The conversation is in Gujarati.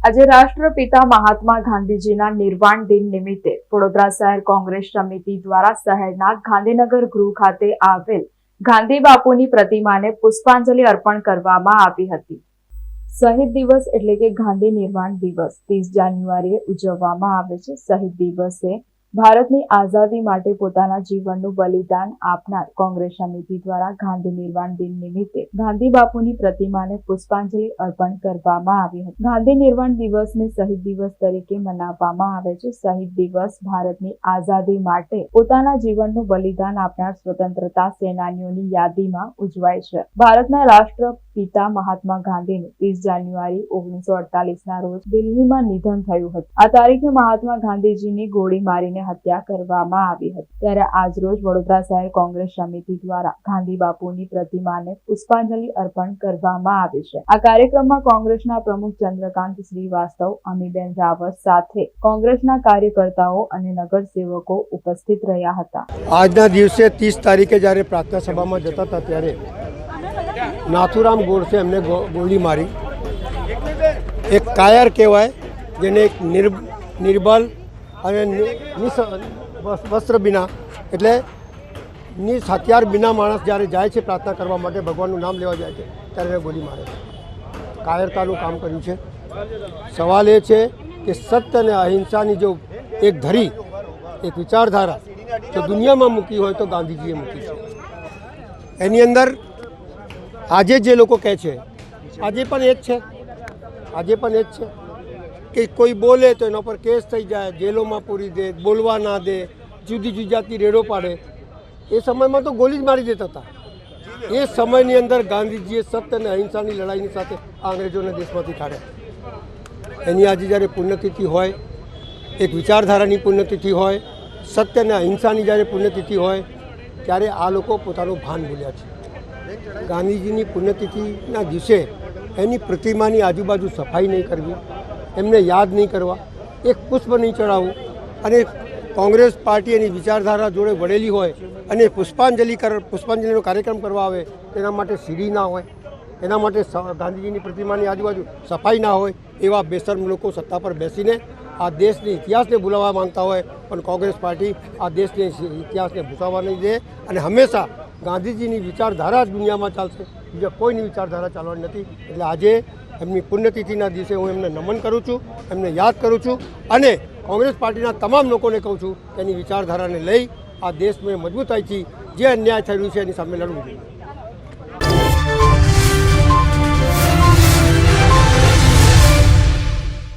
આજે રાષ્ટ્રપિતા મહાત્મા ગાંધીજીના નિર્વાણ દિન નિમિત્તે વડોદરા શહેર કોંગ્રેસ સમિતિ દ્વારા શહેરના ગાંધીનગર ગૃહ ખાતે આવેલ ગાંધી બાપુની પ્રતિમાને પુષ્પાંજલિ અર્પણ કરવામાં આવી હતી. શહીદ દિવસ એટલે કે ગાંધી નિર્વાણ દિવસ, ત્રીસ જાન્યુઆરીએ ઉજવવામાં આવે છે. શહીદ દિવસે ભારતની આઝાદી માટે પોતાના જીવનનું બલિદાન આપનાર કોંગ્રેસ સમિતિ દ્વારા ગાંધી નિર્વાણ દિન નિમિત્તે ગાંધી બાપુની પ્રતિમાને પુષ્પાંજલિ અર્પણ કરવામાં આવી હતી. ગાંધી નિર્વાણ દિવસને શહીદ દિવસ તરીકે મનાવવામાં આવે છે. શહીદ દિવસ ભારતની આઝાદી માટે પોતાના જીવનનું બલિદાન આપનાર સ્વતંત્રતા સેનાનીઓની યાદીમાં ઉજવાય છે. ભારતના રાષ્ટ્રપિતા મહાત્મા ગાંધીનું ત્રીસ જાન્યુઆરી ઓગણીસો અડતાલીસના રોજ દિલ્હીમાં નિધન થયું હતું. આ તારીખે મહાત્મા ગાંધીજીની ગોળી મારીને હત્યા કરવામાં આવી હતી. ત્યારે આજરોજ વડોદરા શહેર કોંગ્રેસ સમિતિ દ્વારા ગાંધી બાપુની પ્રતિમાને પુષ્પાંજલિ અર્પણ કરવામાં આવી છે. આ કાર્યક્રમમાં કોંગ્રેસના પ્રમુખ ચંદ્રકાંત શ્રીવાસ્તવ, અમીબેન રાવત સાથે કોંગ્રેસના કાર્યકર્તાઓ અને નગરસેવકો ઉપસ્થિત રહ્યા હતા. આજના દિવસે ત્રીસ તારીખે જ્યારે પ્રાર્થના સભામાં જતા હતા ત્યારે નાથુરામ ગોડસે એમને ગોળી મારી. એક કાયર કહેવાય, જેને એક નિર નિર્બલ અને નિ- વસ્ત્ર બિના, એટલે નિસ હથિયાર બિના માણસ જ્યારે જાય છે પ્રાર્થના કરવા માટે, ભગવાનનું નામ લેવા જાય છે, ત્યારે એને ગોળી મારે છે. કાયરતાનું કામ કર્યું છે. સવાલ એ છે કે સત્ય અને અહિંસાની જો એક ધરી, એક વિચારધારા જો દુનિયામાં મૂકી હોય તો ગાંધીજીએ મૂકી છે. એની અંદર આજે જે લોકો કહે છે, આજે પણ એ જ છે. આજે પણ એ જ છે કે કોઈ બોલે તો એના પર કેસ થઈ જાય, જેલોમાં પૂરી દે, બોલવા ના દે, જુદી જુદી જાતની રેડો પાડે. એ સમયમાં તો ગોલી જ મારી દેતા હતા. એ સમયની અંદર ગાંધીજીએ સત્ય અને અહિંસાની લડાઈની સાથે આ અંગ્રેજોને દેશમાંથી કાઢ્યા. એની આજે જ્યારે પુણ્યતિથિ હોય, એક વિચારધારાની પુણ્યતિથિ હોય, સત્ય અને અહિંસાની જ્યારે પુણ્યતિથિ હોય, ત્યારે આ લોકો પોતાનું ભાન ભૂલ્યા છે. ગાંધીજીની પુણ્યતિથિના દિવસે એની પ્રતિમાની આજુબાજુ સફાઈ નહીં કરવી, એમને યાદ નહીં કરવા, એક પુષ્પ નહીં ચડાવવું અને કોંગ્રેસ પાર્ટી એની વિચારધારા જોડે વળેલી હોય અને પુષ્પાંજલિ કર, પુષ્પાંજલિનો કાર્યક્રમ કરવા આવે, તેના માટે સીડી ના હોય, એના માટે ગાંધીજીની પ્રતિમાની આજુબાજુ સફાઈ ના હોય, એવા બેસર્મ લોકો સત્તા પર બેસીને આ દેશની ઇતિહાસને ભૂલાવવા માંગતા હોય, પણ કોંગ્રેસ પાર્ટી આ દેશની ઇતિહાસને ભૂસાવવા નહીં દે અને હંમેશા ગાંધીજીની વિચારધારા જ દુનિયામાં ચાલશે. બીજા કોઈની વિચારધારા ચાલવાની નથી. એટલે આજે એમની પુણ્યતિથિના દિવસે હું એમને નમન કરું છું, એમને યાદ કરું છું અને કોંગ્રેસ પાર્ટીના તમામ લોકોને કહું છું કે એની વિચારધારાને લઈ આ દેશમાં મજબૂતાઈથી જે અન્યાય થઈ રહ્યું છે એની સામે લડવું જોઈએ.